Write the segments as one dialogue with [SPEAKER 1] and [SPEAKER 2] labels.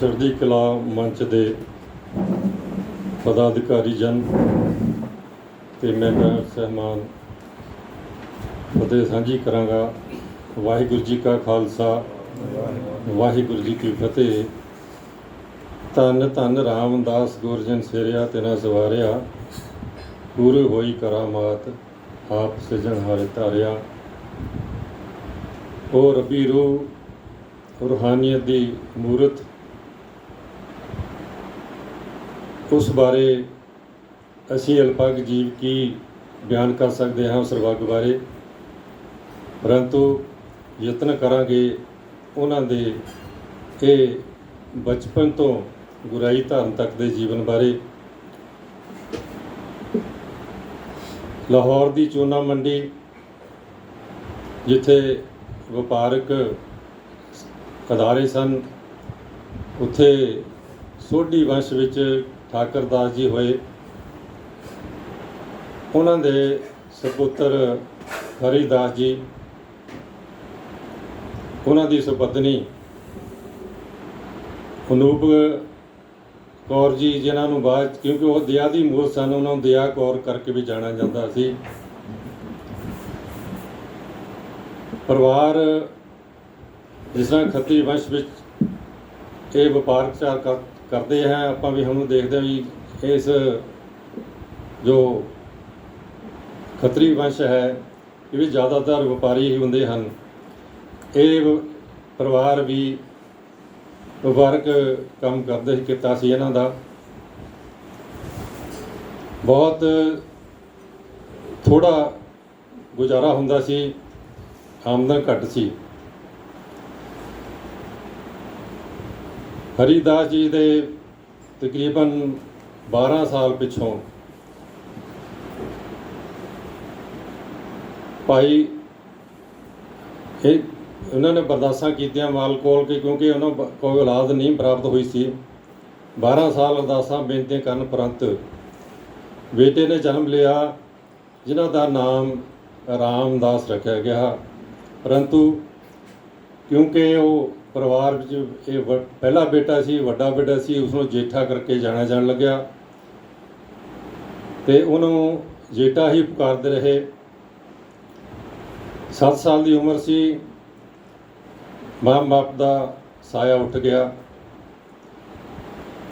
[SPEAKER 1] ਚੜ੍ਹਦੀ ਕਲਾ ਮੰਚ ਦੇ ਪਦਾਧਿਕਾਰੀ ਜਨ ਤੇ ਮੈਂਬਰ ਸਹਿਮਾਨ ਫਤਿਹ ਸਾਂਝੀ ਕਰਾਂਗਾ। ਵਾਹਿਗੁਰੂ ਜੀ ਕਾ ਖਾਲਸਾ, ਵਾਹਿਗੁਰੂ ਜੀ ਕੀ ਫਤਿਹ। ਧੰਨ ਧੰਨ ਰਾਮਦਾਸ ਗੁਰਜਨ ਸਿਰਿਆ ਤਿਨਾ ਸਵਾਰਿਆ। ਪੂਰੀ ਹੋਈ ਕਰਾਮਾਤ ਆਪ ਸਿਜਣ ਹਾਰੇ ਧਾਰਿਆ। ਉਹ ਰਬੀ ਰੂਹ, ਰੂਹਾਨੀਅਤ ਦੀ ਮੂਰਤ ਉਸ ਬਾਰੇ ਅਸੀਂ ਅਲਪਗ ਜੀਵ ਕੀ ਬਿਆਨ ਕਰ ਸਕਦੇ ਹਾਂ ਉਸ ਸਰਬੱਗ ਬਾਰੇ। ਪਰੰਤੂ ਯਤਨ ਕਰਾਂਗੇ ਉਹਨਾਂ ਦੇ ਇਹ ਬਚਪਨ ਤੋਂ ਗੁਰਾਈ ਧਾਰਨ ਤੱਕ ਦੇ ਜੀਵਨ ਬਾਰੇ। ਲਾਹੌਰ ਦੀ ਚੂਨਾ ਮੰਡੀ, ਜਿੱਥੇ ਵਪਾਰਕ ਅਦਾਰੇ ਸਨ, ਉੱਥੇ ਸੋਢੀ ਵੰਸ਼ ਵਿੱਚ ਠਾਕਰ ਦਾਸ ਜੀ ਹੋਏ, ਉਹਨਾਂ ਦੇ ਸੁਪੁੱਤਰ ਹਰੀਦਾਸ ਜੀ, ਉਹਨਾਂ ਦੀ ਸੁਪਤਨੀ ਅਨੂਪ ਕੌਰ ਜੀ, ਜਿਨ੍ਹਾਂ ਨੂੰ ਬਾਅਦ ਕਿਉਂਕਿ ਉਹ ਦਇਆ ਦੀ ਮੂਲ ਸਨ, ਉਹਨਾਂ ਨੂੰ ਦਇਆ ਕੌਰ ਕਰਕੇ ਵੀ ਜਾਣਿਆ ਜਾਂਦਾ ਸੀ। ਪਰਿਵਾਰ ਜਿਸ ਤਰ੍ਹਾਂ ਖੱਤਰੀ ਵੰਸ਼ ਵਿੱਚ ਇਹ ਵਪਾਰ ਚਾਰ ਕਰ- ਕਰਦੇ ਹੈ ਆਪਾਂ ਵੀ ਹੁਣ ਦੇਖਦੇ ਹਾਂ ਵੀ ਇਸ ਜੋ ਖੱਤਰੀ ਵੰਸ਼ ਹੈ, ਇਹ ਵੀ ਜ਼ਿਆਦਾਤਰ ਵਪਾਰੀ ਹੀ ਹੁੰਦੇ ਹਨ। ਇਹ ਪਰਿਵਾਰ ਵੀ ਵਪਾਰਕ ਕੰਮ ਕਰਦੇ ਕੀਤਾ ਸੀ ਇਹਨਾਂ ਦਾ। ਬਹੁਤ ਥੋੜਾ ਗੁਜ਼ਾਰਾ ਹੁੰਦਾ ਸੀ, ਆਮਦਨ ਘੱਟ ਸੀ। ਹਰੀਦਾਸ ਜੀ ਦੇ ਤਕਰੀਬਨ 12 ਸਾਲ ਪਿਛੋਂ ਭਾਈ, ਇਹ ਉਹਨਾਂ ਨੇ ਬਰਦਾਸ਼ਤਾਂ ਕੀਤੀਆਂ ਮਾਲ ਕੋਲ ਕੇ ਕਿਉਂਕਿ ਉਹਨਾਂ ਨੂੰ ਕੋਈ ਔਲਾਦ ਨਹੀਂ ਪ੍ਰਾਪਤ ਹੋਈ ਸੀ। 12 ਸਾਲ ਅਰਦਾਸਾਂ ਬੇਨਤੀਆਂ ਕਰਨ ਪ੍ਰੰਤ ਬੇਟੇ ਨੇ ਜਨਮ ਲਿਆ, ਜਿਨ੍ਹਾਂ ਦਾ ਨਾਮ ਰਾਮਦਾਸ ਰੱਖਿਆ ਗਿਆ। ਪਰੰਤੂ ਕਿਉਂਕਿ ਉਹ ਪਰਿਵਾਰ ਵਿੱਚ ਇਹ ਵ- ਪਹਿਲਾ ਬੇਟਾ ਸੀ, ਵੱਡਾ ਬੇਟਾ ਸੀ ਉਸ ਨੂੰ ਜੇਠਾ ਕਰਕੇ ਜਾਣਿਆ ਜਾਣ ਲੱਗਿਆ। ਤੇ ਉਹਨੂੰ ਜੇਠਾ ਹੀ ਪੁਕਾਰਦੇ ਰਹੇ। 7 ਸਾਲ ਦੀ ਉਮਰ ਸੀ। ਮਾਂ ਬਾਪ ਦਾ ਸਾਇਆ ਉੱਠ ਗਿਆ।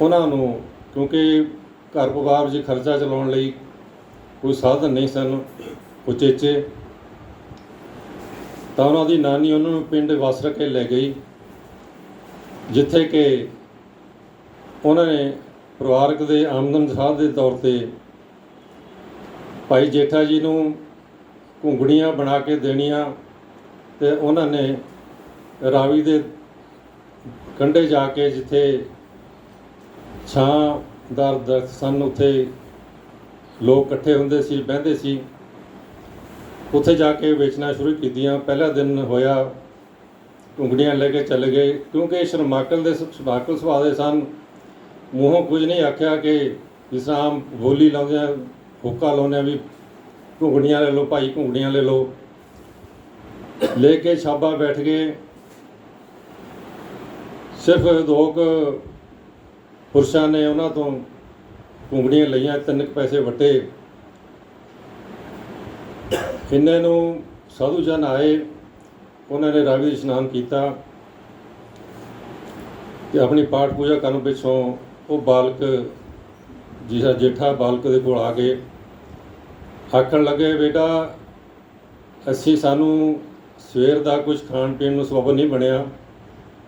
[SPEAKER 1] ਉਹਨਾਂ ਨੂੰ, ਕਿਉਂਕਿ ਘਰ ਪਰਿਵਾਰ ਵਿੱਚ ਖਰਚਾ ਚਲਾਉਣ ਲਈ ਕੋਈ ਸਾਧਨ ਨਹੀਂ ਸਨ ਉਚੇਚੇ ਤਾਂ ਉਹਨਾਂ ਦੀ ਨਾਨੀ ਉਹਨਾਂ ਨੂੰ ਪਿੰਡ ਵਸਰ ਕੇ ਲੈ ਗਈ। ਜਿੱਥੇ ਕਿ ਉਹਨਾਂ ਨੇ ਪਰਿਵਾਰਕ ਦੇ ਆਮਦਨ ਸਾਧ ਦੇ ਤੌਰ ਤੇ ਭਾਈ ਜੇਠਾ ਜੀ ਨੂੰ ਘੁੰਗੜੀਆਂ ਬਣਾ ਕੇ ਦੇਣੀਆਂ ਤੇ ਉਹਨਾਂ ਨੇ ਰਾਵੀ ਦੇ ਕੰਢੇ ਜਾ ਕੇ ਜਿੱਥੇ ਛਾਂਦਾਰ ਦਰਖਤ ਸਨ, ਉੱਥੇ ਲੋਕ ਇਕੱਠੇ ਹੁੰਦੇ ਸੀ, ਬਹਿੰਦੇ ਸੀ। ਉੱਥੇ ਜਾ ਕੇ ਵੇਚਣਾ ਸ਼ੁਰੂ ਕੀਤੀਆਂ। ਪਹਿਲਾ ਦਿਨ ਹੋਇਆ ਘੁੰਗੜੀਆਂ ਲੈ ਕੇ ਚਲੇ ਗਏ, ਕਿਉਂਕਿ ਸ਼ਰਮਾਕਲ ਦੇ ਸ਼ਰਮਾਕਲ ਸੁਭਾਅ ਦੇ ਸਨ। ਮੂੰਹੋਂ ਕੁਝ ਨਹੀਂ ਆਖਿਆ ਕਿ ਜਿਸ ਤਰ੍ਹਾਂ ਆਮ ਬੋਲੀ ਲਾਉਂਦੇ ਆ, ਹੁੱਕਾ ਲਾਉਂਦੇ ਆ ਵੀ ਘੁੰਗੜੀਆਂ ਲੈ ਲਓ, ਭਾਈ ਘੁੰਗੜੀਆਂ ਲੈ ਲਓ। ਲੈ ਕੇ ਛਾਬਾ ਬੈਠ ਗਏ। ਸਿਰਫ ਦੋ ਕੁ ਪੁਰਸ਼ਾਂ ਨੇ ਉਹਨਾਂ ਤੋਂ ਘੁੰਗੜੀਆਂ ਲਈਆਂ, ਤਿੰਨ ਕੁ ਪੈਸੇ ਵਟੇ। ਇੰਨੇ ਨੂੰ ਸਾਧੂ ਜਨ ਆਏ। ਉਹਨਾਂ ਨੇ ਰਾਵੀ ਇਸ਼ਨਾਨ ਕੀਤਾ ਤੇ ਆਪਣੀ ਪਾਠ ਪੂਜਾ ਕਰਨ ਪਿੱਛੋਂ ਉਹ ਬਾਲਕ ਜਿਸਾ ਜੇਠਾ ਬਾਲਕ ਦੇ ਕੋਲ ਆ ਗਏ। ਆਖਣ ਲੱਗੇ, ਬੇਟਾ, ਅਸੀਂ ਸਾਨੂੰ ਸਵੇਰ ਦਾ ਕੁਝ ਖਾਣ ਪੀਣ ਨੂੰ ਸਬਬ ਨਹੀਂ ਬਣਿਆ।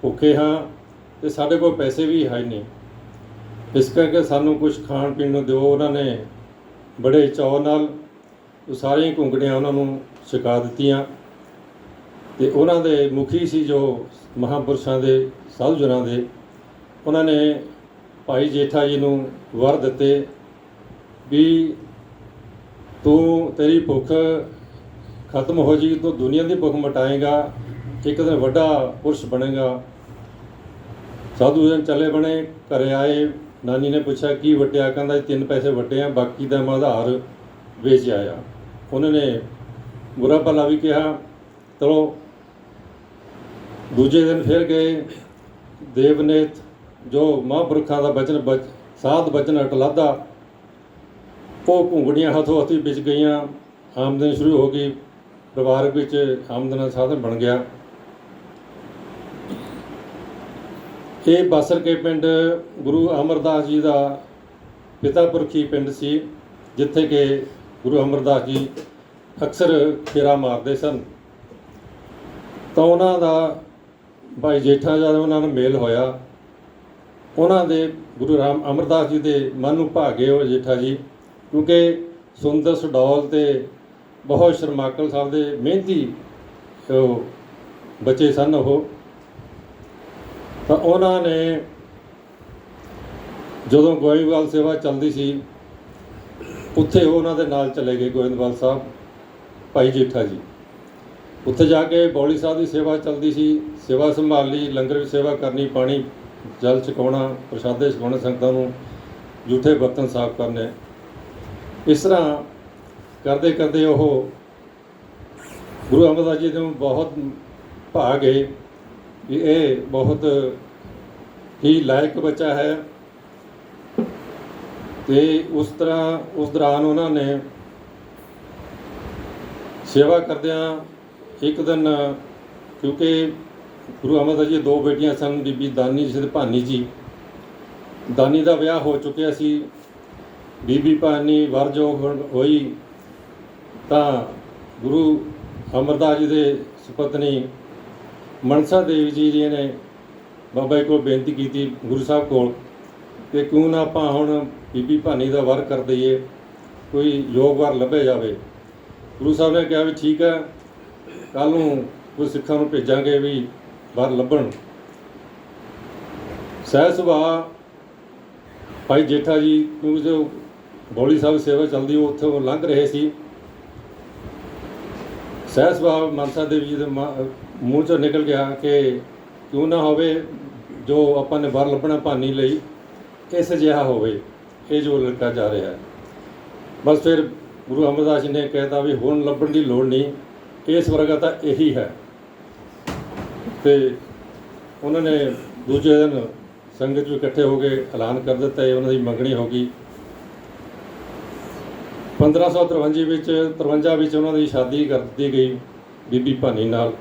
[SPEAKER 1] ਭੁੱਖੇ ਹਾਂ ਤੇ ਸਾਡੇ ਕੋਲ ਪੈਸੇ ਵੀ ਹੈ ਨਹੀਂ। ਇਸ ਕਰਕੇ ਸਾਨੂੰ ਕੁਝ ਖਾਣ ਪੀਣ ਨੂੰ ਦਿਓ। ਉਹਨਾਂ ਨੇ ਬੜੇ ਚਾਅ ਨਾਲ ਉਹ ਸਾਰੀਆਂ ਘੁੰਗੜੀਆਂ ਉਹਨਾਂ ਨੂੰ ਛਕਾ ਦਿੱਤੀਆਂ। ਤੇ ਉਹਨਾਂ ਦੇ ਮੁਖੀ ਸੀ ਜੋ ਮਹਾਪੁਰਸ਼ਾਂ ਦੇ ਸਾਧੂ ਜਨਾਂ ਦੇ, ਉਹਨਾਂ ਨੇ ਭਾਈ ਜੇਠਾ ਜੀ ਨੂੰ ਵਰ ਦਿੱਤੇ ਵੀ ਤੂੰ ਤੇਰੀ ਭੁੱਖ ਖਤਮ ਹੋ ਜੀ ਤੂੰ ਦੁਨੀਆ ਦੀ ਭੁੱਖ ਮਟਾਏਗਾ, ਇੱਕ ਦਿਨ ਵੱਡਾ ਪੁਰਸ਼ ਬਣੇਗਾ। ਸਾਧੂ ਜਨ ਚਲੇ ਬਣੇ, ਘਰੇ ਆਏ, ਨਾਨੀ ਨੇ ਪੁੱਛਿਆ, ਕੀ ਵਟਿਆ? ਕਹਿੰਦਾ ਜੀ ਤਿੰਨ ਪੈਸੇ ਵਟੇ ਆ, ਬਾਕੀ ਦਾ ਮੈਂ ਆਧਾਰ ਵੇਚ ਆਇਆ। ਉਹਨਾਂ ਨੇ ਬੁਰਾ ਭਲਾ ਵੀ ਕਿਹਾ, ਚਲੋ ਦੂਜੇ ਦਿਨ ਫਿਰ ਗਏ ਦੇਵਨੇਤ, ਜੋ ਮਹਾਂਪੁਰਖਾਂ ਦਾ ਬਚਨ ਬਚ, ਸਾਧ ਬਚਨ ਅਟਲਾਦਾ। ਉਹ ਘੁੰਗੜੀਆਂ ਹੱਥੋਂ ਹੱਥੀ ਵਿਚ ਗਈਆਂ। ਆਮਦਨ ਸ਼ੁਰੂ ਹੋ ਗਈ। ਪਰਿਵਾਰ ਵਿੱਚ ਆਮਦਨ ਦਾ ਸਾਧਨ ਬਣ ਗਿਆ। ਇਹ ਬਾਸਰ ਕੇ ਪਿੰਡ ਗੁਰੂ ਅਮਰਦਾਸ ਜੀ ਦਾ ਪਿਤਾ ਪੁਰਖੀ ਪਿੰਡ ਸੀ, ਜਿੱਥੇ ਕਿ ਗੁਰੂ ਅਮਰਦਾਸ ਜੀ ਅਕਸਰ ਫੇਰਾ ਮਾਰਦੇ ਸਨ। ਤਾਂ ਉਹਨਾਂ ਦਾ ਭਾਈ ਜੇਠਾ ਜਦ ਉਹਨਾਂ ਨਾਲ ਮੇਲ ਹੋਇਆ। ਉਹਨਾਂ ਦੇ ਗੁਰੂ ਰਾਮ ਅਮਰਦਾਸ ਜੀ ਦੇ ਮਨ ਨੂੰ ਭਾਗੇ ਗਏ ਉਹ ਜੇਠਾ ਜੀ, ਕਿਉਂਕਿ ਸੁੰਦਰ ਸਡੌਲ ਤੇ ਬਹੁਤ ਸ਼ਰਮਾਕਲ ਸਾਹਿਬ ਦੇ ਮਿਹਨਤੀ ਉਹ ਬੱਚੇ ਸਨ ਉਹ। ਤਾਂ ਉਹਨਾਂ ਨੇ ਜਦੋਂ ਗੋਇੰਦਵਾਲ ਸੇਵਾ ਚੱਲਦੀ ਸੀ, ਉੱਥੇ ਉਹਨਾਂ ਦੇ ਨਾਲ ਚਲੇ ਗਏ ਗੋਇੰਦਵਾਲ ਸਾਹਿਬ, ਭਾਈ ਜੇਠਾ ਜੀ। ਉੱਥੇ ਜਾ ਕੇ ਬੌਲੀ ਸਾਹਿਬ ਦੀ ਸੇਵਾ ਚੱਲਦੀ ਸੀ, ਸੇਵਾ ਸੰਭਾਲ ਲਈ, ਲੰਗਰ ਵਿੱਚ ਸੇਵਾ ਕਰਨੀ, ਪਾਣੀ, ਜਲ ਛਕਾਉਣਾ, ਪ੍ਰਸ਼ਾਦੇ ਛਕਾਉਣੇ ਸੰਗਤਾਂ ਨੂੰ, ਜੂਠੇ ਬਰਤਨ ਸਾਫ਼ ਕਰਨੇ। ਇਸ ਤਰ੍ਹਾਂ ਕਰਦੇ ਕਰਦੇ ਉਹ ਗੁਰੂ ਅਮਰਦਾਸ ਜੀ ਨੂੰ ਬਹੁਤ ਭਾ ਗਏ ਕਿ ਇਹ ਬਹੁਤ ਹੀ ਲਾਇਕ ਬੱਚਾ ਹੈ ਤੇ ਉਸ ਤਰ੍ਹਾਂ ਉਸ ਦੌਰਾਨ ਉਹਨਾਂ ਨੇ ਸੇਵਾ ਕਰਦਿਆਂ ਇੱਕ ਦਿਨ, ਕਿਉਂਕਿ ਗੁਰੂ ਅਮਰਦਾਸ ਜੀ ਦੋ ਬੇਟੀਆਂ ਸਨ, ਬੀਬੀ ਦਾਨੀ ਜੀ ਤੇ ਭਾਨੀ ਜੀ। ਦਾਨੀ ਦਾ ਵਿਆਹ ਹੋ ਚੁੱਕਿਆ ਸੀ। ਬੀਬੀ ਭਾਨੀ ਵਰਜੋਗ ਹੋਈ ਤਾਂ ਗੁਰੂ ਅਮਰਦਾਸ ਜੀ ਦੇ ਸੁਪਤਨੀ ਮਨਸਾ ਦੇਵੀ ਜੀ ਜੀ ਨੇ ਬਾਬਾ ਜੀ ਕੋਲ ਬੇਨਤੀ ਕੀਤੀ ਗੁਰੂ ਸਾਹਿਬ ਕੋਲ ਕਿ ਕਿਉਂ ਨਾ ਆਪਾਂ ਹੁਣ ਬੀਬੀ ਭਾਨੀ ਦਾ ਵਰ ਕਰ ਦਈਏ, ਕੋਈ ਯੋਗ ਵਰ ਲੱਭਿਆ ਜਾਵੇ। ਗੁਰੂ ਸਾਹਿਬ ਨੇ ਕਿਹਾ ਵੀ ਠੀਕ ਹੈ ਕੱਲ ਨੂੰ ਕੋਈ ਸਿੱਖਾਂ ਨੂੰ ਭੇਜਾਂਗੇ ਵੀ ਬਾਹਰ ਲੱਭਣ। ਸਹਿ ਸੁਭਾਅ ਭਾਈ ਜੇਠਾ ਜੀ, ਕਿਉਂਕਿ ਜੋ ਬੌਲੀ ਸਾਹਿਬ ਸੇਵਾ ਚੱਲਦੀ, ਉਹ ਉੱਥੋਂ ਲੰਘ ਰਹੇ ਸੀ। ਸਹਿਜ ਸੁਭਾਅ ਮਨਸਾ ਦੇਵੀ ਜੀ ਦੇ ਮੂੰਹ ਚੋਂ ਨਿਕਲ ਗਿਆ ਕਿ ਕਿਉਂ ਨਾ ਹੋਵੇ ਜੋ ਆਪਾਂ ਨੇ ਬਾਹਰ ਲੱਭਣਾ ਭਾਨੀ ਲਈ, ਇਸ ਜਿਹਾ ਹੋਵੇ, ਇਹ ਜੋ ਲੜਕਾ ਜਾ ਰਿਹਾ। ਹੈ ਬਸ ਫਿਰ ਗੁਰੂ ਅਮਰਦਾਸ ਜੀ ਨੇ ਕਹਿਤਾ ਵੀ ਹੁਣ ਲੱਭਣ ਦੀ ਲੋੜ ਨਹੀਂ। ਇਸ ਵਰਗਾ ਤਾਂ ਇਹੀ ਹੈ। ਤੇ ਉਹਨਾਂ ਨੇ ਦੂਜੇ ਦਿਨ ਸੰਗਤ ਵਿੱਚ ਇਕੱਠੇ ਹੋ ਕੇ ਐਲਾਨ ਕਰ ਦਿੱਤਾ ਇਹ ਉਹਨਾਂ ਦੀ ਮੰਗਣੀ ਹੋ ਗਈ। 1553 ਵਿੱਚ 53 ਵਿੱਚ ਉਹਨਾਂ ਦੀ ਸ਼ਾਦੀ ਕਰ ਦਿੱਤੀ ਗਈ ਬੀਬੀ ਭਾਨੀ ਨਾਲ।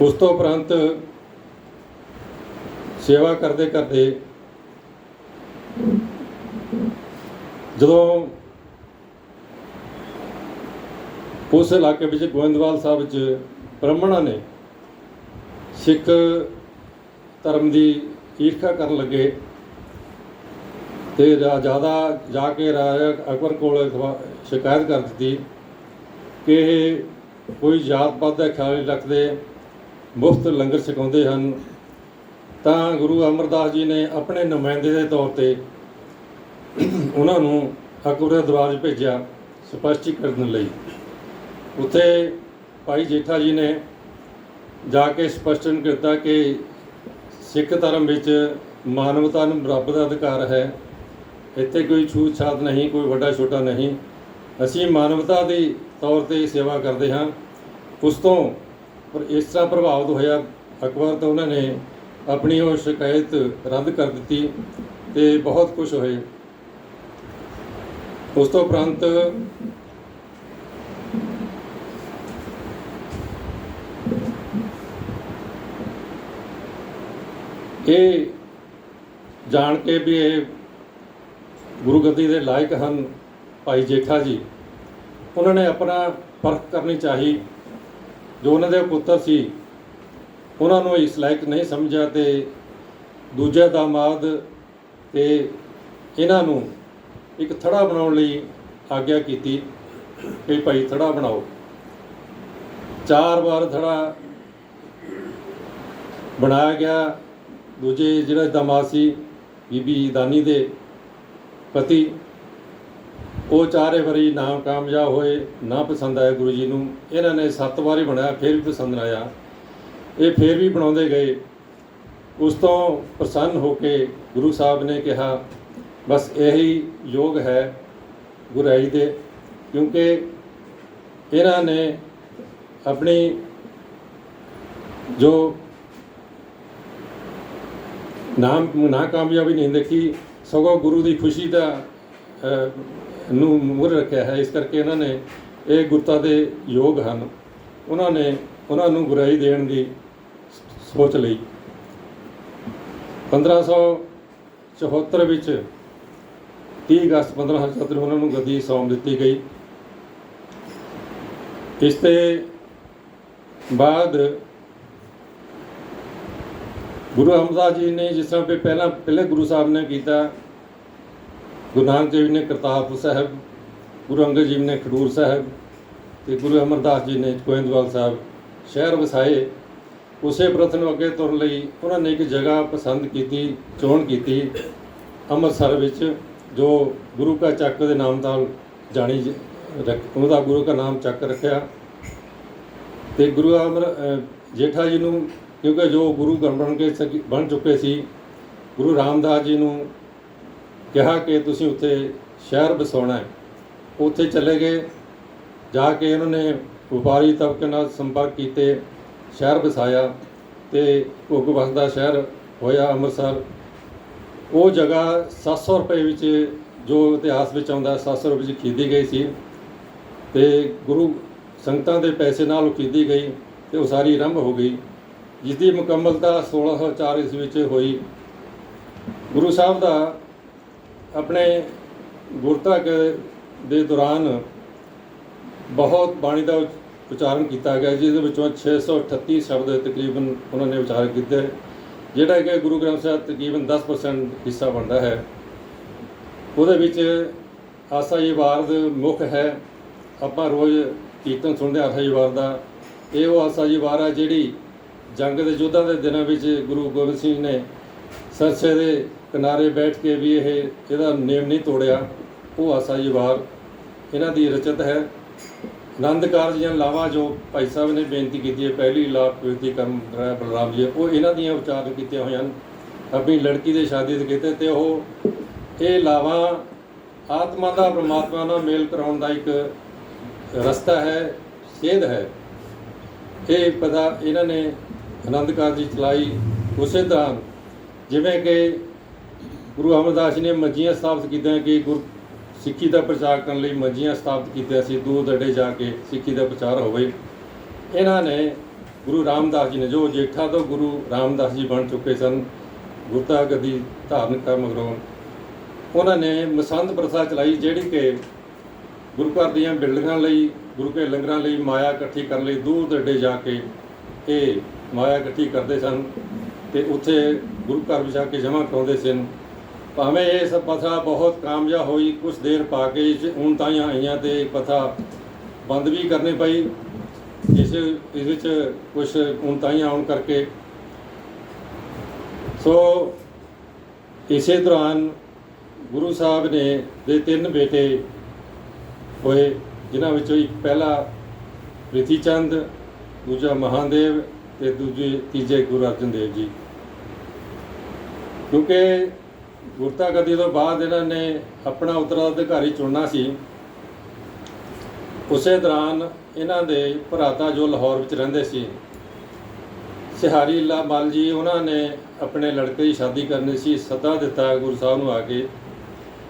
[SPEAKER 1] ਉਸ ਤੋਂ ਉਪਰੰਤ ਸੇਵਾ ਕਰਦੇ ਕਰਦੇ ਜਦੋਂ ਉਸ ਇਲਾਕੇ ਵਿੱਚ ਗੋਇੰਦਵਾਲ ਸਾਹਿਬ ਵਿੱਚ ਬ੍ਰਾਹਮਣਾਂ ਨੇ ਸਿੱਖ ਧਰਮ ਦੀ ਈਰਖਾ ਕਰਨ ਲੱਗੇ ਤੇ ਰਾ- ਜ਼ਿਆਦਾ ਜਾ ਕੇ ਰਾਜਾ ਅਕਬਰ ਕੋਲ ਸ਼ਿਕਾਇਤ ਕਰ ਦਿੱਤੀ ਕਿ ਇਹ ਕੋਈ ਜਾਤ ਪਾਤ ਦਾ ਖਿਆਲ ਨਹੀਂ ਰੱਖਦੇ, ਮੁਫਤ ਲੰਗਰ ਛਕਾਉਂਦੇ ਹਨ। ਤਾਂ ਗੁਰੂ ਅਮਰਦਾਸ ਜੀ ਨੇ ਆਪਣੇ ਨੁਮਾਇੰਦੇ ਦੇ ਤੌਰ ਤੇ ਉਹਨਾਂ ਨੂੰ ਅਕਬਰ ਦੇ ਦਰਬਾਰ ਭੇਜਿਆ ਸਪਸ਼ਟੀਕਰਨ ਲਈ। ਉੱਥੇ ਭਾਈ ਜੇਠਾ ਜੀ ਨੇ ਜਾ ਕੇ ਸਪਸ਼ਟਨ ਕੀਤਾ ਕਿ ਸਿੱਖ ਧਰਮ ਵਿੱਚ ਮਾਨਵਤਾ ਨੂੰ ਬਰਾਬਰ ਦਾ ਅਧਿਕਾਰ ਹੈ। ਇੱਥੇ ਕੋਈ ਛੂਤ ਛਾਤ ਨਹੀਂ, ਕੋਈ ਵੱਡਾ ਛੋਟਾ ਨਹੀਂ। ਅਸੀਂ ਮਾਨਵਤਾ ਦੀ ਤੌਰ ਤੇ ਸੇਵਾ ਕਰਦੇ ਹਾਂ। ਉਸ ਤੋਂ ਪਰ ਇਸ ਤਰ੍ਹਾਂ ਪ੍ਰਭਾਵਿਤ ਹੋਇਆ ਅਕਬਰ ਤਾਂ ਉਹਨਾਂ ਨੇ ਆਪਣੀ ਉਹ ਸ਼ਿਕਾਇਤ ਰੱਦ ਕਰ ਦਿੱਤੀ ਤੇ ਬਹੁਤ ਖੁਸ਼ ਹੋਏ। ਉਸ ਤੋਂ ਉਪਰੰਤ ਇਹ ਜਾਣ ਕੇ ਵੀ ਇਹ ਗੁਰੂ ਗੱਦੀ ਦੇ ਲਾਇਕ ਹਨ ਭਾਈ ਜੇਠਾ ਜੀ। ਉਹਨਾਂ ਨੇ ਆਪਣਾ ਪਰਖ ਕਰਨੀ ਚਾਹੀ। ਜੋ ਉਹਨਾਂ ਦੇ ਪੁੱਤਰ ਸੀ, ਉਹਨਾਂ ਨੂੰ ਇਸ ਲਾਇਕ ਨਹੀਂ ਸਮਝਿਆ ਤੇ ਦੂਜਾ ਦਾਮਾਦ ਤੇ ਇਹਨਾਂ ਨੂੰ ਇੱਕ ਥੜਾ ਬਣਾਉਣ ਲਈ ਆਗਿਆ ਕੀਤੀ ਕਿ ਭਾਈ ਥੜਾ ਬਣਾਓ। ਚਾਰ ਵਾਰ ਥੜਾ ਬਣਾਇਆ ਗਿਆ। ਦੂਜੇ ਜਿਹੜਾ ਦਮਾ ਸੀ, ਬੀਬੀ ਦਾਨੀ ਦੇ ਪਤੀ, ਉਹ ਚਾਰੇ ਵਾਰੀ ਨਾ ਕਾਮਯਾਬ ਹੋਏ, ਨਾ ਪਸੰਦ ਆਇਆ ਗੁਰੂ ਜੀ ਨੂੰ। ਇਹਨਾਂ ਨੇ ਸੱਤ ਵਾਰੀ ਬਣਾਇਆ, ਫਿਰ ਵੀ ਪਸੰਦ ਨਾ ਆਇਆ। ਇਹ ਫਿਰ ਵੀ ਬਣਾਉਂਦੇ ਗਏ। ਉਸ ਤੋਂ ਪ੍ਰਸੰਨ ਹੋ ਕੇ ਗੁਰੂ ਸਾਹਿਬ ਨੇ ਕਿਹਾ, ਬਸ ਇਹੀ ਯੋਗ ਹੈ ਗੁਰਾਈ ਦੇ, ਕਿਉਂਕਿ ਇਹਨਾਂ ਨੇ ਆਪਣੀ ਜੋ ਨਾਮ ਨਾ ਕਾਮਯਾਬੀ ਨਹੀਂ ਦੇਖੀ, ਸਗੋਂ ਗੁਰੂ ਦੀ ਖੁਸ਼ੀ ਦਾ ਨੂੰ ਮੁਰ ਰੱਖਿਆ ਹੈ। ਇਸ ਕਰਕੇ ਇਹਨਾਂ ਨੇ ਇਹ ਗੁਰਤਾ ਦੇ ਯੋਗ ਹਨ। ਉਹਨਾਂ ਨੇ ਉਹਨਾਂ ਨੂੰ ਗੁਰਾਈ ਦੇਣ ਦੀ ਸੋਚ ਲਈ। 1574 ਵਿੱਚ 30 ਅਗਸਤ 1574 ਨੂੰ ਉਹਨਾਂ ਨੂੰ ਗੱਦੀ ਸੌਂਪ ਦਿੱਤੀ ਗਈ। ਇਸ ਤੇ ਬਾਅਦ ਗੁਰੂ ਅਮਰਦਾਸ ਜੀ ਨੇ ਜਿਸ ਤਰ੍ਹਾਂ ਵੀ ਪਹਿਲਾਂ, ਪਹਿਲੇ ਗੁਰੂ ਸਾਹਿਬ ਨੇ ਕੀਤਾ, ਗੁਰੂ ਨਾਨਕ ਦੇਵ ਜੀ ਨੇ ਕਰਤਾਰਪੁਰ ਸਾਹਿਬ, ਗੁਰੂ ਅੰਗਦ ਜੀ ਨੇ ਖਡੂਰ ਸਾਹਿਬ ਤੇ ਗੁਰੂ ਅਮਰਦਾਸ ਜੀ ਨੇ ਗੋਇੰਦਵਾਲ ਸਾਹਿਬ ਸ਼ਹਿਰ ਵਸਾਏ। ਉਸੇ ਪ੍ਰਥਾ ਨੂੰ ਅੱਗੇ ਤੁਰਨ ਲਈ ਉਹਨਾਂ ਨੇ ਇੱਕ ਜਗ੍ਹਾ ਪਸੰਦ ਕੀਤੀ, ਚੋਣ ਕੀਤੀ ਅੰਮ੍ਰਿਤਸਰ ਵਿੱਚ, ਜੋ ਗੁਰੂ ਕਾ ਚੱਕ ਦੇ ਨਾਮ ਨਾਲ ਜਾਣੀ ਜ- ਉਹਦਾ ਗੁਰੂ ਦਾ ਨਾਮ ਚੱਕ ਰੱਖਿਆ। ਤੇ ਗੁਰੂ ਅਮਰ ਜੇਠਾ ਜੀ ਨੂੰ ਕਿਉਂਕਿ ਜੋ ਗੁਰੂ ਗਣ ਬਣ ਕੇ ਬਣ ਚੁੱਕੇ ਸੀ, ਗੁਰੂ ਰਾਮਦਾਸ ਜੀ ਨੂੰ ਕਿਹਾ ਕਿ ਤੁਸੀਂ ਉੱਥੇ ਸ਼ਹਿਰ ਬਸਾਉਣਾ ਹੈ। ਉੱਥੇ ਚਲੇ ਗਏ। ਜਾ ਕੇ ਉਹਨਾਂ ਨੇ ਵਪਾਰੀ ਤਬਕੇ ਨਾਲ ਸੰਪਰਕ ਕੀਤੇ, ਸ਼ਹਿਰ ਵਸਾਇਆ ਤੇ ਭੁੱਗ ਵਸਦਾ ਸ਼ਹਿਰ ਹੋਇਆ ਅੰਮ੍ਰਿਤਸਰ। ਉਹ ਜਗ੍ਹਾ 700 ਰੁਪਏ ਵਿੱਚ ਜੋ ਇਤਿਹਾਸ ਵਿੱਚ ਆਉਂਦਾ 700 ਰੁਪਏ ਵਿੱਚ ਖਰੀਦੀ ਗਈ ਸੀ ਤੇ ਗੁਰੂ ਸੰਗਤਾਂ ਦੇ ਪੈਸੇ ਨਾਲ ਉਹ ਖਰੀਦੀ ਗਈ ਤੇ ਉਹ ਸਾਰੀ ਆਰੰਭ ਹੋ ਗਈ। ਜਿਸ ਦੀ ਮੁਕੰਮਲਤਾ 1604 ਈਸਵੀ ਵਿੱਚ ਹੋਈ। ਗੁਰੂ ਸਾਹਿਬ ਦਾ ਆਪਣੇ ਗੁਰਤਾ ਦੇ ਦੌਰਾਨ ਬਹੁਤ ਬਾਣੀ ਦਾ ਉਚਾਰਨ ਕੀਤਾ ਗਿਆ ਜਿਸ ਦੇ ਵਿੱਚੋਂ 638 ਸ਼ਬਦ ਤਕਰੀਬਨ ਉਹਨਾਂ ਨੇ ਉਚਾਰਨ ਕੀਤੇ, ਜਿਹੜਾ ਕਿ ਗੁਰੂ ਗ੍ਰੰਥ ਸਾਹਿਬ ਤਕਰੀਬਨ 10% ਹਿੱਸਾ ਬਣਦਾ ਹੈ। ਉਹਦੇ ਵਿੱਚ ਆਸਾ ਜੀ ਵਾਰ ਮੁੱਖ ਹੈ। ਆਪਾਂ ਰੋਜ਼ ਕੀਰਤਨ ਸੁਣਦੇ ਹਾਂ ਆਸਾ ਜੀ ਵਾਰ ਦਾ। ਇਹ ਉਹ ਆਸਾ ਜੀ ਵਾਰ ਹੈ ਜਿਹੜੀ ਜੰਗ ਦੇ ਯੁੱਧਾਂ ਦੇ ਦਿਨਾਂ ਵਿੱਚ ਗੁਰੂ ਗੋਬਿੰਦ ਸਿੰਘ ਨੇ ਸਰਸੇ ਦੇ ਕਿਨਾਰੇ ਬੈਠ ਕੇ ਵੀ ਇਹ ਇਹਦਾ ਨੇਮ ਨਹੀਂ ਤੋੜਿਆ। ਉਹ ਆਸਾ ਜੀ ਵਾਰ ਇਹਨਾਂ ਦੀ ਰਚਤ ਹੈ। ਆਨੰਦ ਕਾਰਜ ਦੀਆਂ ਲਾਵਾਂ ਜੋ ਭਾਈ ਸਾਹਿਬ ਨੇ ਬੇਨਤੀ ਕੀਤੀ ਹੈ, ਪਹਿਲੀ ਲਾਭ ਬੇਨਤੀ ਕਰਮ ਕਰਾਇਆ ਬਲਰਾਮ ਜੀ, ਉਹ ਇਹਨਾਂ ਦੀਆਂ ਉਚਾਰਨ ਕੀਤੀਆਂ ਹੋਈਆਂ ਹਨ। ਆਪਣੀ ਲੜਕੀ ਦੇ ਸ਼ਾਦੀ ਦੇ ਕੀਤੇ ਤੇ ਉਹ ਇਹ ਲਾਵਾਂ ਆਤਮਾ ਦਾ ਪ੍ਰਮਾਤਮਾ ਨਾਲ ਮੇਲ ਕਰਾਉਣ ਦਾ ਇੱਕ ਰਸਤਾ ਹੈ, ਸੇਧ ਹੈ। ਇਹ ਪਤਾ ਇਹਨਾਂ ਨੇ ਆਨੰਦ ਕਾਰਜ ਦੀ ਚਲਾਈ ਉਸੇ ਤਰ੍ਹਾਂ ਜਿਵੇਂ ਕਿ ਗੁਰੂ ਅਮਰਦਾਸ ਜੀ ਨੇ ਮੱਜੀਆਂ ਸਥਾਪਿਤ ਕੀਤੀਆਂ ਕਿ ਗੁਰ ਸਿੱਖੀ ਦਾ ਪ੍ਰਚਾਰ ਕਰਨ ਲਈ ਮੱਜੀਆਂ ਸਥਾਪਿਤ ਕੀਤੀਆਂ ਸੀ, ਦੂਰ ਦੜੇ ਜਾ ਕੇ ਸਿੱਖੀ ਦਾ ਪ੍ਰਚਾਰ ਹੋਵੇ। ਇਹਨਾਂ ਨੇ ਗੁਰੂ ਰਾਮਦਾਸ ਜੀ ਨੇ, ਜੋ ਜੇਠਾ ਤੋਂ ਗੁਰੂ ਰਾਮਦਾਸ ਜੀ ਬਣ ਚੁੱਕੇ ਸਨ ਗੁਰਤਾ ਗੱਦੀ ਧਾਰਨ ਕਰਨ ਮਗਰੋਂ ਉਹਨਾਂ ਨੇ ਮਸੰਦ ਪ੍ਰਥਾ ਚਲਾਈ, ਜਿਹੜੀ ਕਿ ਗੁਰੂ ਘਰ ਦੀਆਂ ਬਿਲਡਿੰਗਾਂ ਲਈ, ਗੁਰੂ ਕੇ ਲੰਗਰਾਂ ਲਈ ਮਾਇਆ ਇਕੱਠੀ ਕਰਨ ਲਈ ਦੂਰ ਦੜੇ ਜਾ ਕੇ ਇਹ ਮਾਇਆ ਇਕੱਠੀ ਕਰਦੇ ਸਨ ਤੇ ਉੱਥੇ ਗੁਰੂ ਘਰ ਵਿੱਚ ਕੇ ਜਮ੍ਹਾਂ ਕਰਾਉਂਦੇ ਸਨ। ਭਾਵੇਂ ਇਹ ਸਭ ਪ੍ਰਥਾ ਬਹੁਤ ਕਾਮਯਾਬ ਹੋਈ ਕੁਝ ਦੇਰ ਪਾ ਕੇ ਇਸ ਹੁਣ ਤਾਈਆਂ ਆਈਆਂ ਤੇ ਪ੍ਰਥਾ ਬੰਦ ਵੀ ਕਰਨੀ ਪਈ ਇਸ ਇਸ ਵਿੱਚ ਕੁਝ ਹੁਣ ਤਾਈਆਂ ਆਉਣ ਕਰਕੇ। ਸੋ ਇਸੇ ਦੌਰਾਨ ਗੁਰੂ ਸਾਹਿਬ ਨੇ ਦੇ ਤਿੰਨ ਬੇਟੇ ਹੋਏ, ਜਿਨ੍ਹਾਂ ਵਿੱਚੋਂ ਇੱਕ ਪਹਿਲਾ ਪ੍ਰਿਥੀ ਚੰਦ ਦੂਜਾ ਮਹਾਦੇਵ ਤੇ ਦੂਜੇ ਤੀਜੇ ਗੁਰੂ ਅਰਜਨ ਦੇਵ ਜੀ। ਕਿਉਂਕਿ ਗੁਰਤਾ ਗੱਦੀ ਤੋਂ ਬਾਅਦ ਇਹਨਾਂ ਨੇ ਆਪਣਾ ਉਤਰਾਧਿਕਾਰੀ ਚੁਣਨਾ ਸੀ। ਉਸੇ ਦੌਰਾਨ ਇਹਨਾਂ ਦੇ ਭਰਾਤਾ ਜੋ ਲਾਹੌਰ ਵਿੱਚ ਰਹਿੰਦੇ ਸੀ, ਸਿਹਾਰੀ ਲਾ ਮਲ ਜੀ, ਉਹਨਾਂ ਨੇ ਆਪਣੇ ਲੜਕੇ ਦੀ ਸ਼ਾਦੀ ਕਰਨੀ ਸੀ। ਸੱਦਾ ਦਿੱਤਾ ਗੁਰੂ ਸਾਹਿਬ ਨੂੰ ਆ ਕੇ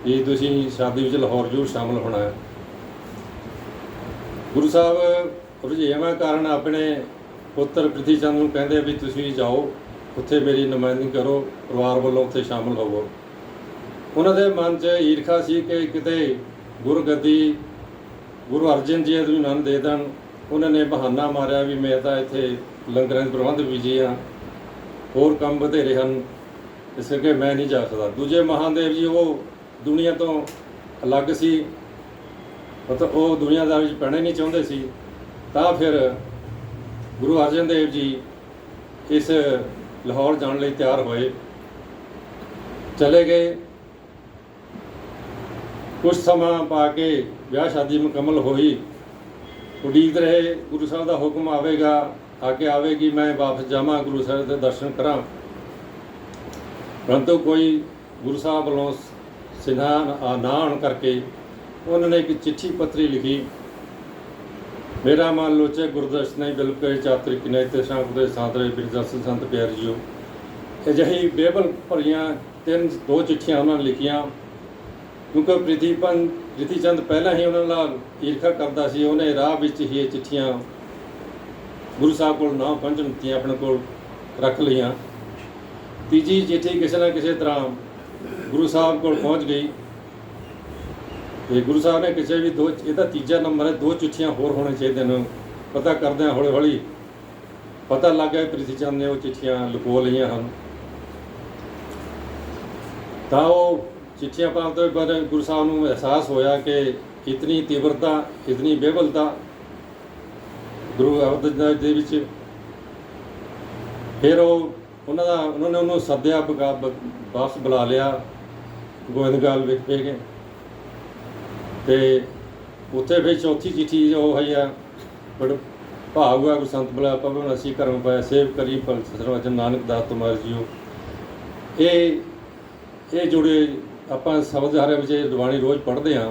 [SPEAKER 1] ਵੀ ਤੁਸੀਂ ਸ਼ਾਦੀ ਵਿੱਚ ਲਾਹੌਰ ਜ਼ਰੂਰ ਸ਼ਾਮਲ ਹੋਣਾ। ਹੈ ਗੁਰੂ ਸਾਹਿਬ ਰੁਝੇਵਾਂ ਕਾਰਨ ਆਪਣੇ ਪੁੱਤਰ ਪ੍ਰਿਥੀ ਚੰਦ ਨੂੰ ਕਹਿੰਦੇ ਵੀ ਤੁਸੀਂ ਜਾਓ, ਉੱਥੇ ਮੇਰੀ ਨੁਮਾਇੰਦਗੀ ਕਰੋ, ਪਰਿਵਾਰ ਵੱਲੋਂ ਉੱਥੇ ਸ਼ਾਮਲ ਹੋਵੋ। ਉਹਨਾਂ ਦੇ ਮਨ 'ਚ ਈਰਖਾ ਸੀ ਕਿ ਕਿਤੇ ਗੁਰਗੱਦੀ ਗੁਰੂ ਅਰਜਨ ਜੀ ਨੂੰ ਨੰਨ ਦੇ ਦੇਣ। ਉਹਨਾਂ ਨੇ ਬਹਾਨਾ ਮਾਰਿਆ ਵੀ ਮੈਂ ਤਾਂ ਇੱਥੇ ਲੰਗਰਾਂ ਦੇ ਪ੍ਰਬੰਧ ਵਿਜੀ ਆ, ਹੋਰ ਕੰਮ ਬਥੇਰੇ ਹਨ, ਇਸ ਕਰਕੇ ਮੈਂ ਨਹੀਂ ਜਾ ਸਕਦਾ। ਦੂਜੇ ਮਹਾਦੇਵ ਜੀ, ਉਹ ਦੁਨੀਆ ਤੋਂ ਅਲੱਗ ਸੀ, ਮਤਲਬ ਉਹ ਦੁਨੀਆਦਾਰੀ ਵਿੱਚ ਪੈਣਾ ਹੀ ਨਹੀਂ ਚਾਹੁੰਦੇ ਸੀ। ਤਾਂ ਫਿਰ ਗੁਰੂ ਅਰਜਨ ਦੇਵ ਜੀ ਇਸ ਲਾਹੌਰ ਜਾਣ ਲਈ ਤਿਆਰ ਹੋਏ। ਚਲੇ ਗਏ। ਕੁਝ ਸਮਾਂ ਪਾ ਕੇ ਵਿਆਹ ਸ਼ਾਦੀ ਮੁਕੰਮਲ ਹੋਈ। ਉਡੀਕ ਰਹੇ, ਗੁਰੂ ਸਾਹਿਬ ਦਾ ਹੁਕਮ ਆਵੇਗਾ, ਆ ਕੇ ਆਵੇਗੀ, ਮੈਂ ਵਾਪਸ ਜਾਵਾਂ, ਗੁਰੂ ਸਾਹਿਬ ਦੇ ਦਰਸ਼ਨ ਕਰਾਂ। ਪਰੰਤੂ ਕੋਈ ਗੁਰੂ ਸਾਹਿਬ ਵੱਲੋਂ ਸਿਨਾ ਨਾ ਆਉਣ ਕਰਕੇ ਉਹਨਾਂ ਨੇ ਇੱਕ ਚਿੱਠੀ ਪੱਤਰੀ ਲਿਖੀ। ਮੇਰਾ ਮਨ ਲੋਚੇ ਗੁਰਦਰਸ਼ਨ ਨਹੀਂ, ਬਿਲਕੁਲ ਚਾਤਰ ਕਿਨੇ ਤੇ ਸ਼ਾਂਕ ਦੇ ਸਾਦਰੇ ਬਿਰਦਸ ਸੰਤ ਪਿਆਰ ਜੀਓ। ਅਜਿਹੀ ਬੇਬਲ ਭਰੀਆਂ ਤਿੰਨ, ਦੋ ਚਿੱਠੀਆਂ ਉਹਨਾਂ ਨੇ ਲਿਖੀਆਂ। ਕਿਉਂਕਿ ਪ੍ਰੀਤੀਪਨ ਪ੍ਰੀਤੀ ਚੰਦ ਪਹਿਲਾਂ ਹੀ ਉਹਨਾਂ ਨਾਲ ਈਰਖਾ ਕਰਦਾ ਸੀ, ਉਹਨੇ ਰਾਹ ਵਿੱਚ ਹੀ ਇਹ ਚਿੱਠੀਆਂ ਗੁਰੂ ਸਾਹਿਬ ਕੋਲ ਨਾ ਪਹੁੰਚਣ ਦਿੱਤੀਆਂ, ਆਪਣੇ ਕੋਲ ਰੱਖ ਲਈਆਂ। ਤੀਜੀ ਚਿੱਠੀ ਕਿਸੇ ਨਾ ਕਿਸੇ ਤਰ੍ਹਾਂ ਗੁਰੂ ਸਾਹਿਬ ਕੋਲ ਪਹੁੰਚ ਗਈ। ਤੇ ਗੁਰੂ ਸਾਹਿਬ ਨੇ ਕਿਸੇ ਵੀ ਦੋ ਇਹਦਾ ਤੀਜਾ ਨੰਬਰ ਹੈ, ਦੋ ਚਿੱਠੀਆਂ ਹੋਰ ਹੋਣੇ ਚਾਹੀਦੇ ਨੇ। ਪਤਾ ਕਰਦੇ ਹਾਂ ਹੌਲੀ ਹੌਲੀ ਪਤਾ ਲੱਗ ਗਿਆ ਪ੍ਰੀਤੀ ਚੰਦ ਨੇ ਉਹ ਚਿੱਠੀਆਂ ਲੁਕੋ ਲਈਆਂ ਹਨ। ਤਾਂ ਉਹ ਚਿੱਠੀਆਂ ਪ੍ਰਾਪਤ ਹੋਏ ਪਰ ਗੁਰੂ ਸਾਹਿਬ ਨੂੰ ਅਹਿਸਾਸ ਹੋਇਆ ਕਿ ਇਤਨੀ ਤੀਬਰਤਾ, ਇਤਨੀ ਬੇਬਲਤਾ ਗੁਰੂ ਅਰਜਨ ਦੇ ਵਿੱਚ। ਫਿਰ ਉਹ ਉਹਨਾਂ ਦਾ ਉਹਨਾਂ ਨੇ ਉਹਨੂੰ ਸੱਦਿਆ, ਬਗਾ- ਵਾਪਸ ਬੁਲਾ ਲਿਆ। ਗੋਇੰਦਗਾਲ ਵਿਖ। ਪੇ ਗਏ ਤੇ ਉੱਥੇ ਫਿਰ ਚੌਥੀ ਚਿੱਠੀ ਉਹ ਹੋਈ ਆ, ਬੜ ਭਾਵ ਹੋਇਆ ਗੁਰੂ ਬਲਾ ਪਵਨ, ਅਸੀਂ ਕਰਮ ਪਾਇਆ ਸੇਵ ਕਰੀ ਫਲ ਸਰਵਜਨ ਨਾਨਕ ਦਾਸ ਤੁਮਾਰ ਜੀਓ। ਇਹ ਇਹ ਜੁੜੇ ਆਪਾਂ ਸ਼ਬਦ ਹਰੇ ਵਿੱਚ ਇਹ ਬਾਣੀ ਰੋਜ਼ ਪੜ੍ਹਦੇ ਹਾਂ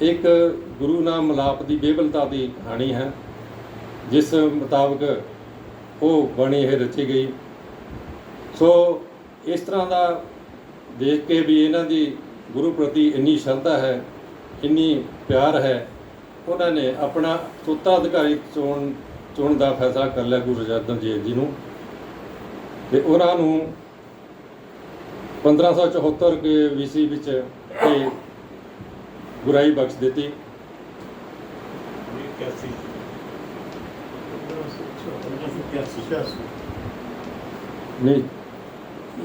[SPEAKER 1] ਇੱਕ ਗੁਰੂ ਨਾਮ ਮਲਾਪ ਦੀ ਬੇਬਲਤਾ ਦੀ ਕਹਾਣੀ ਹੈ, ਜਿਸ ਮੁਤਾਬਕ ਉਹ ਬਾਣੀ ਇਹ ਰਚੀ ਗਈ। ਸੋ ਇਸ ਤਰ੍ਹਾਂ ਦਾ ਦੇਖ ਕੇ ਵੀ ਇਹਨਾਂ ਦੀ ਗੁਰੂ ਪ੍ਰਤੀ ਇੰਨੀ ਸ਼ਰਧਾ ਹੈ ਕਿੰਨੀ ਪਿਆਰ ਹੈ, ਉਹਨਾਂ ਨੇ ਆਪਣਾ ਉੱਤਰਾਧਿਕਾਰੀ ਚੁਣ ਦਾ ਫੈਸਲਾ ਕਰ ਲਿਆ ਗੁਰੂ ਅਰਜਨ ਦੇਵ ਜੀ ਨੂੰ। ਤੇ ਉਹਨਾਂ ਨੂੰ 1574 ਕੇ ਵੀਸੀ ਵਿੱਚ ਇਹ ਗੁਰਾਈ ਬਖਸ਼ ਦਿੱਤੀ। ਨਹੀਂ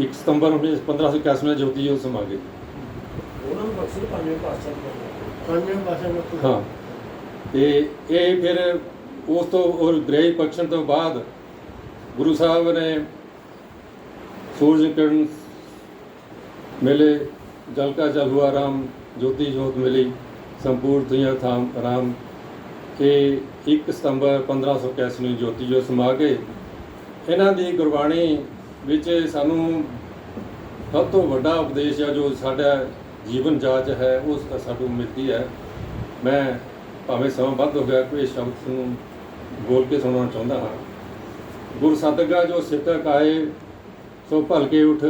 [SPEAKER 1] 1 ਸਤੰਬਰ 1581 ਨੂੰ ਜੋਤੀ ਜੋਤ ਸਮਾ ਗਈ
[SPEAKER 2] ਉਹਨਾਂ ਨੂੰ ਬਖਸ਼ੇ ਪੰਜਵੇਂ ਪਾਤਸ਼ਾਹ
[SPEAKER 3] ਪੰਜਵੇਂ ਪਾਸੇ ਨੂੰ
[SPEAKER 1] ਹਾਂ। ਤੇ ਇਹ ਫਿਰ ਉਸ ਤੋਂ ਉਹ ਗ੍ਰਹਿ ਬਖਸ਼ਣ ਤੋਂ ਬਾਅਦ ਗੁਰੂ ਸਾਹਿਬ ਨੇ ਸੂਰਜ ਕਿਰਨ ਮਿਲੇ ਜਲ ਕਾ ਜਲ ਹੁਆ ਰਾਮ ਜੋਤੀ ਜੋਤ ਮਿਲੀ, ਸੰਪੂਰਨ ਦੁਨੀਆ ਥਾਮ ਰਾਮ। ਇਹ 1 ਸਤੰਬਰ 1581 ਨੂੰ ਜੋਤੀ ਜੋਤ ਸਮਾ ਗਏ ਇਹਨਾਂ ਦੀ ਗੁਰਬਾਣੀ ਵਿੱਚ ਸਾਨੂੰ ਸਭ ਤੋਂ ਵੱਡਾ ਉਪਦੇਸ਼ ਹੈ ਜੋ ਸਾਡਾ ਜੀਵਨ ਜਾਚ ਹੈ ਉਹ ਸਾਨੂੰ ਮਿਲਦੀ ਹੈ। ਮੈਂ ਭਾਵੇਂ ਸਮਾਂ ਵੱਧ ਹੋ ਗਿਆ, ਕੋਈ ਸ਼ਬਦ ਨੂੰ ਬੋਲ ਕੇ ਸੁਣਾਉਣਾ ਚਾਹੁੰਦਾ ਹਾਂ। ਗੁਰ ਸਤਿਗਾ ਜੋ ਸਿੱਖਕ ਆਏ, ਸੋ ਭਲਕੇ ਉਠ,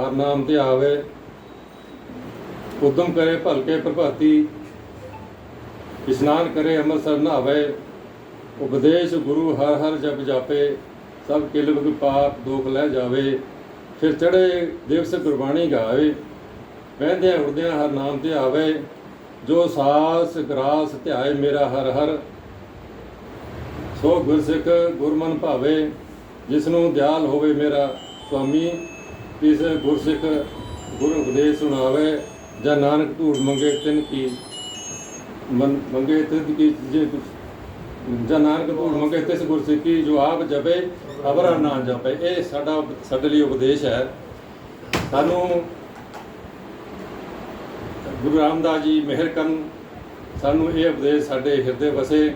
[SPEAKER 1] ਹਰ ਨਾਮ ਤੇ ਆਵੇ। ਉਦਮ ਕਰੇ, ਭਲਕੇ ਪ੍ਰਭਾਤੀ। ਇਸ਼ਨਾਨ ਕਰੇ, ਅੰਮ੍ਰਿਤਸਰ ਨਹਾਵੇ। ਉਪਦੇਸ਼ ਗੁਰੂ ਹਰ ਹਰ ਜਪ ਜਾਪੇ। ਸਭ ਕਿਲ ਵਿਗ ਪਾਪ, ਦੁਖ ਲੈ ਜਾਵੇ। ਫਿਰ ਚੜੇ ਦਿਵਸ ਗੁਰਬਾਣੀ ਗਾਵੇ। ਬਹਿੰਦਿਆਂ ਉੜਦਿਆਂ ਹਰ ਨਾਮ ਤੇ ਆਵੇ। ਜੋ ਸਾਸ ਗਰਾਸ ਧਿਆਏ ਮੇਰਾ ਹਰ ਹਰ। ਸੋ ਗੁਰਸਿੱਖ ਗੁਰਮਨ ਭਾਵੇ ਜਿਸ ਨੂੰ ਦਿਆਲ ਹੋਵੇ ਮੇਰਾ ਸੁਆਮੀ ਇਸ ਗੁਰਸਿੱਖ ਗੁਰ ਉਪਦੇਸ਼ ਸੁਣਾਵੇ, ਜਾਂ ਨਾਨਕ ਧੂੜ ਮੰਗੇ ਤਿਨ ਕੀ ਮੰਗੇ ਤਿਨ ਕੀ ਜੇ ਜਾਂ ਨਾਨਕ ਧੂੜ ਮੰਗੇ ਤਿਸ ਗੁਰਸਿੱਖੀ ਜੋ ਆਪ ਜਪੇ, ਅਵਰਾ ਨਾ ਜਪੇ। ਇਹ ਸਾਡਾ, ਸਾਡੇ ਲਈ ਉਪਦੇਸ਼ ਹੈ। ਸਾਨੂੰ ਗੁਰੂ ਰਾਮਦਾਸ ਜੀ ਮਿਹਰ ਕਰਨ, ਸਾਨੂੰ ਇਹ ਉਪਦੇਸ਼ ਸਾਡੇ ਹਿਰਦੇ ਵਸੇ।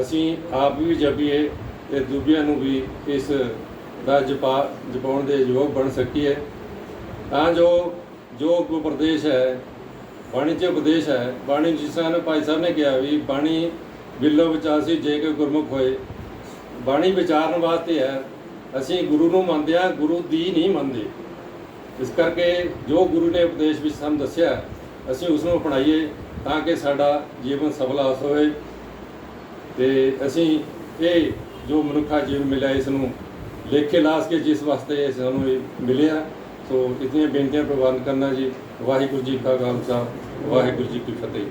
[SPEAKER 1] ਅਸੀਂ ਆਪ ਵੀ ਜਪੀਏ ਤੇ ਦੂਜਿਆਂ ਨੂੰ ਵੀ ਇਸ ਦਾ ਜਪਾ, ਜਪਾਉਣ ਦੇ ਯੋਗ ਬਣ ਸਕੀਏ। ਤਾਂ ਜੋ ਜੋ ਕੋ ਪ੍ਰਦੇਸ਼ ਹੈ, ਬਾਣੀ ਚ ਉਪਦੇਸ਼ ਹੈ, ਬਾਣੀ ਜਿਸ ਤਰ੍ਹਾਂ ਭਾਈ ਸਾਹਿਬ ਨੇ ਕਿਹਾ ਵੀ ਬਾਣੀ ਬਿੱਲੋ ਵਿਚਾਸੀ ਜੇ ਕੋਈ ਗੁਰਮੁਖ ਹੋਏ। ਬਾਣੀ ਵਿਚਾਰਨ ਵਾਸਤੇ ਹੈ। ਅਸੀਂ ਗੁਰੂ ਨੂੰ ਮੰਨਦੇ ਹਾਂ ਗੁਰੂ ਦੀ ਨਹੀਂ ਮੰਨਦੇ। ਇਸ ਕਰਕੇ ਜੋ ਗੁਰੂ ਨੇ ਉਪਦੇਸ਼ ਵਿੱਚ ਸਾਨੂੰ ਦੱਸਿਆ ਅਸੀਂ ਉਸ ਨੂੰ ਅਪਣਾਈਏ ਤਾਂ ਕਿ ਸਾਡਾ ਜੀਵਨ ਸਫਲਾਸ ਹੋਵੇ ਤੇ ਅਸੀਂ ਇਹ ਜੋ ਮਨੁੱਖਾ ਜੀਵਨ ਮਿਲਿਆ, ਇਸ ਨੂੰ ਲੇਖੇ ਲਾਸ ਕੇ ਜਿਸ ਵਾਸਤੇ ਇਹ ਸਾਨੂੰ ਇਹ ਮਿਲਿਆ, ਸੋ ਇਤਨੀਆਂ ਬੇਨਤੀਆਂ ਪ੍ਰਵਾਨ ਕਰਨਾ ਜੀ। ਵਾਹਿਗੁਰੂ ਜੀ ਕਾ ਖਾਲਸਾ, ਵਾਹਿਗੁਰੂ ਜੀ ਕੀ ਫਤਿਹ।